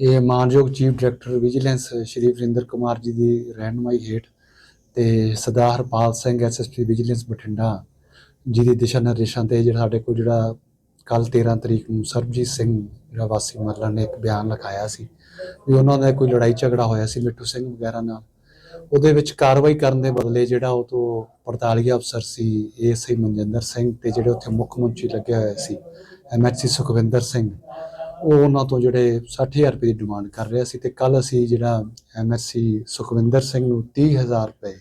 ਇਹ ਮਾਨਯੋਗ chief director vigilance Shri Varinder Kumar ji ਦੀ ਰਹਿਨਮਾਈ ਹੇਠ ਤੇ ਸਰਦਾਰ ਹਰਪਾਲ ਸਿੰਘ ਐਸਐਸਪੀ ਵਿਜੀਲੈਂਸ ਬਠਿੰਡਾ ਜੀ ਦੀ ਦਿਸ਼ਾ ਨਿਰਦੇਸ਼ਾਂ ਤੇ ਜਿਹੜਾ ਸਾਡੇ ਕੋਲ ਜਿਹੜਾ ਕੱਲ 13 ਤਰੀਕ ਨੂੰ ਸਰਬਜੀਤ ਸਿੰਘ ਜਿਹੜਾ ਵਾਸੀ ਮਰਲਾ ਨੇ ਇੱਕ ਬਿਆਨ ਲਿਖਾਇਆ ਸੀ ਵੀ ਉਹਨਾਂ ਦਾ ਕੋਈ ਲੜਾਈ ਝਗੜਾ ਹੋਇਆ ਸੀ ਮਿੱਠੂ ਸਿੰਘ ਵਗੈਰਾ ਨਾਲ। ਉਹਦੇ ਵਿੱਚ ਕਾਰਵਾਈ ਕਰਨ ਦੇ ਬਦਲੇ ਜਿਹੜਾ ਉਹ ਤੋਂ ਪੜਤਾਲੀਆ ਅਫਸਰ ਸੀ ਏਐਸਆਈ ਮਨਜਿੰਦਰ ਸਿੰਘ ਤੇ ਜਿਹੜੇ ਉੱਥੇ ਮੁੱਖ ਮੰਤਰੀ ਲੱਗਿਆ ਹੋਇਆ ਸੀ ਐਮਐਚਸੀ ਸੁਖਵਿੰਦਰ ਸਿੰਘ। ਉਹ ਉਹਨਾਂ ਤੋਂ ਜਿਹੜੇ 60000 ਰੁਪਏ ਦੀ ਡਿਮਾਂਡ ਕਰ ਰਿਹਾ ਸੀ ਤੇ ਕੱਲ ਅਸੀਂ ਜਿਹੜਾ ਐਮਐਸਸੀ ਸੁਖਵਿੰਦਰ ਸਿੰਘ ਨੂੰ 30000 ਰੁਪਏ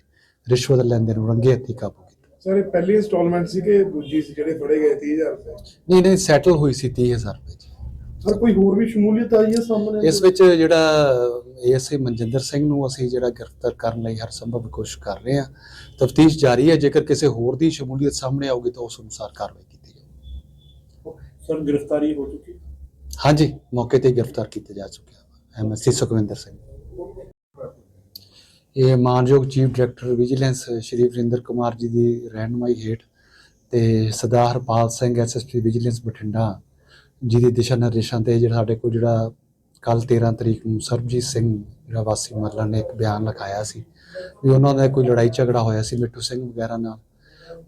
ਰਿਸ਼ਵਤ ਲੈਂਦੇ ਨੂੰ ਰੰਗੇ ਹੱਥੀ ਕਾਬੂ ਕੀਤਾ। ਸਰ ਇਹ ਪਹਿਲੀ ਇੰਸਟਾਲਮੈਂਟ ਸੀ ਕਿ ਦੂਜੀ ਸੀ ਜਿਹੜੇ ਫੜੇ ਗਏ 30000 ਰੁਪਏ? ਨਹੀਂ ਨਹੀਂ ਸੈਟਲ ਹੋਈ ਸੀ 30000 ਰੁਪਏ ਸਰ ਕੋਈ ਹੋਰ ਵੀ ਸ਼ਮੂਲੀਅਤ ਆਈ ਹੈ ਸਾਹਮਣੇ? ਇਸ ਵਿੱਚ ਜਿਹੜਾ ਏਐਸਆਈ ਮਨਜਿੰਦਰ ਸਿੰਘ ਨੂੰ ਅਸੀਂ ਜਿਹੜਾ ਗ੍ਰਿਫਤਾਰ ਕਰਨ ਲਈ ਹਰ ਸੰਭਵ ਕੋਸ਼ਿਸ਼ ਕਰ ਰਹੇ ਹਾਂ। ਤਫਤੀਸ਼ ਜਾਰੀ ਹੈ ਜੇਕਰ ਕਿਸੇ ਹੋਰ ਦੀ ਸ਼ਮੂਲੀਅਤ ਸਾਹਮਣੇ ਆਊਗੀ ਤਾਂ ਉਸ ਅਨੁਸਾਰ ਕਾਰਵਾਈ ਕੀਤੀ ਜਾਊਗੀ। ਸਰ ਗ੍ਰਿਫਤਾਰੀ ਹੋ ਚੁੱਕੀ ਹਾਂਜੀ, ਮੌਕੇ ਤੇ ਗ੍ਰਿਫਤਾਰ ਕੀਤਾ ਜਾ ਚੁੱਕਿਆ ਐਮਐਸਸੀ ਸੁਖਵਿੰਦਰ ਸਿੰਘ। ਇਹ ਮਾਨਯੋਗ chief director vigilance Shri Varinder Kumar ji ਦੀ ਰਹਿਨਮਾਈ ਹੇਠ ਤੇ ਸਰਦਾਰ ਹਰਪਾਲ ਸਿੰਘ ਐਸਐਸਪੀ ਵਿਜੀਲੈਂਸ ਬਠਿੰਡਾ ਜੀ ਦੀ ਦਿਸ਼ਾ ਨਿਰਦੇਸ਼ਾਂ ਤੇ ਜਿਹੜਾ ਸਾਡੇ ਕੋਲ ਜਿਹੜਾ ਕੱਲ 13 ਤਰੀਕ ਨੂੰ ਸਰਬਜੀਤ ਸਿੰਘ, ਜਿਹੜਾ ਵਾਸੀ ਮਰਲਾ ਨੇ ਇੱਕ ਬਿਆਨ ਲਿਖਾਇਆ ਸੀ ਵੀ ਉਹਨਾਂ ਦਾ ਕੋਈ ਲੜਾਈ ਝਗੜਾ ਹੋਇਆ ਸੀ ਮਿੱਠੂ ਸਿੰਘ ਵਗੈਰਾ ਨਾਲ।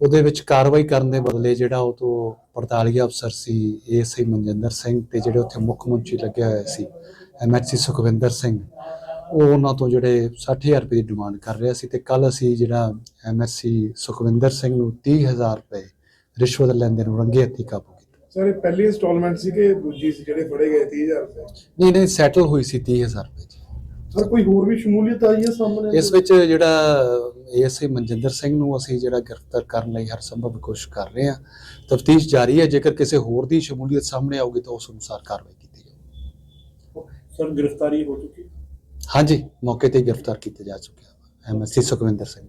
ਉਹਦੇ ਵਿੱਚ ਕਾਰਵਾਈ ਕਰਨ ਦੇ ਬਦਲੇ ਜਿਹੜਾ ਉਹ ਤੋਂ ਪੜਤਾਲੀਆ ਅਫਸਰ ਸੀ ਏਐਸਆਈ ਮਨਜਿੰਦਰ ਸਿੰਘ ਤੇ ਜਿਹੜੇ ਉੱਥੇ ਮੁੱਖ ਮੰਤਰੀ ਲੱਗੇ ਹੋਏ ਸੀ ਐਮਐਚਸੀ ਸੁਖਵਿੰਦਰ ਸਿੰਘ ਉਹ ਉਹਨਾਂ ਤੋਂ ਜਿਹੜੇ 60000 ਰੁਪਏ ਦੀ ਡਿਮਾਂਡ ਕਰ ਰਿਹਾ ਸੀ ਤੇ ਕੱਲ ਅਸੀਂ ਜਿਹੜਾ ਐਮਐਸਸੀ ਸੁਖਵਿੰਦਰ ਸਿੰਘ ਨੂੰ 30000 ਰੁਪਏ ਰਿਸ਼ਵਤ ਲੈਂਦੇ ਨੂੰ ਰੰਗੇ ਹੱਥੀ ਕਾਬੂ ਕੀਤਾ। ਸਰ ਇਹ ਪਹਿਲੀ ਇੰਸਟਾਲਮੈਂਟ ਸੀ ਕਿ ਦੂਜੀ ਸੀ ਜਿਹੜੇ ਫੜੇ ਗਏ 30000 ਰੁਪਏ? ਨਹੀਂ ਨਹੀਂ ਸੈਟਲ ਹੋਈ ਸੀ 30000 ਰੁਪਏ ਸਰ ਕੋਈ ਹੋਰ ਵੀ ਸ਼ਮੂਲੀਅਤ ਆਈ ਹੈ ਸਾਹਮਣੇ? ਇਸ ਵਿੱਚ ਜਿਹੜਾ ਏਐਸਆਈ ਮਨਜਿੰਦਰ ਸਿੰਘ ਨੂੰ ਅਸੀਂ ਜਿਹੜਾ ਗ੍ਰਿਫਤਾਰ ਕਰਨ ਲਈ ਹਰ ਸੰਭਵ ਕੋਸ਼ਿਸ਼ ਕਰ ਰਹੇ ਹਾਂ। ਤਫਤੀਸ਼ ਜਾਰੀ ਹੈ। ਜੇਕਰ ਕਿਸੇ ਹੋਰ ਦੀ ਸ਼ਮੂਲੀਅਤ ਸਾਹਮਣੇ ਆਊਗੀ ਤਾਂ ਉਸ ਅਨੁਸਾਰ ਕਾਰਵਾਈ ਕੀਤੀ ਜਾਊਗੀ। ਸਰ ਗ੍ਰਿਫਤਾਰੀ ਹੋ ਚੁੱਕੀ? ਹਾਂਜੀ ਮੌਕੇ ਤੇ ਗ੍ਰਿਫਤਾਰ ਕੀਤੇ ਜਾ ਚੁੱਕਿਆ। ਐਮਐਸਸੀ ਸੁਖਵਿੰਦਰ ਸਿੰਘ।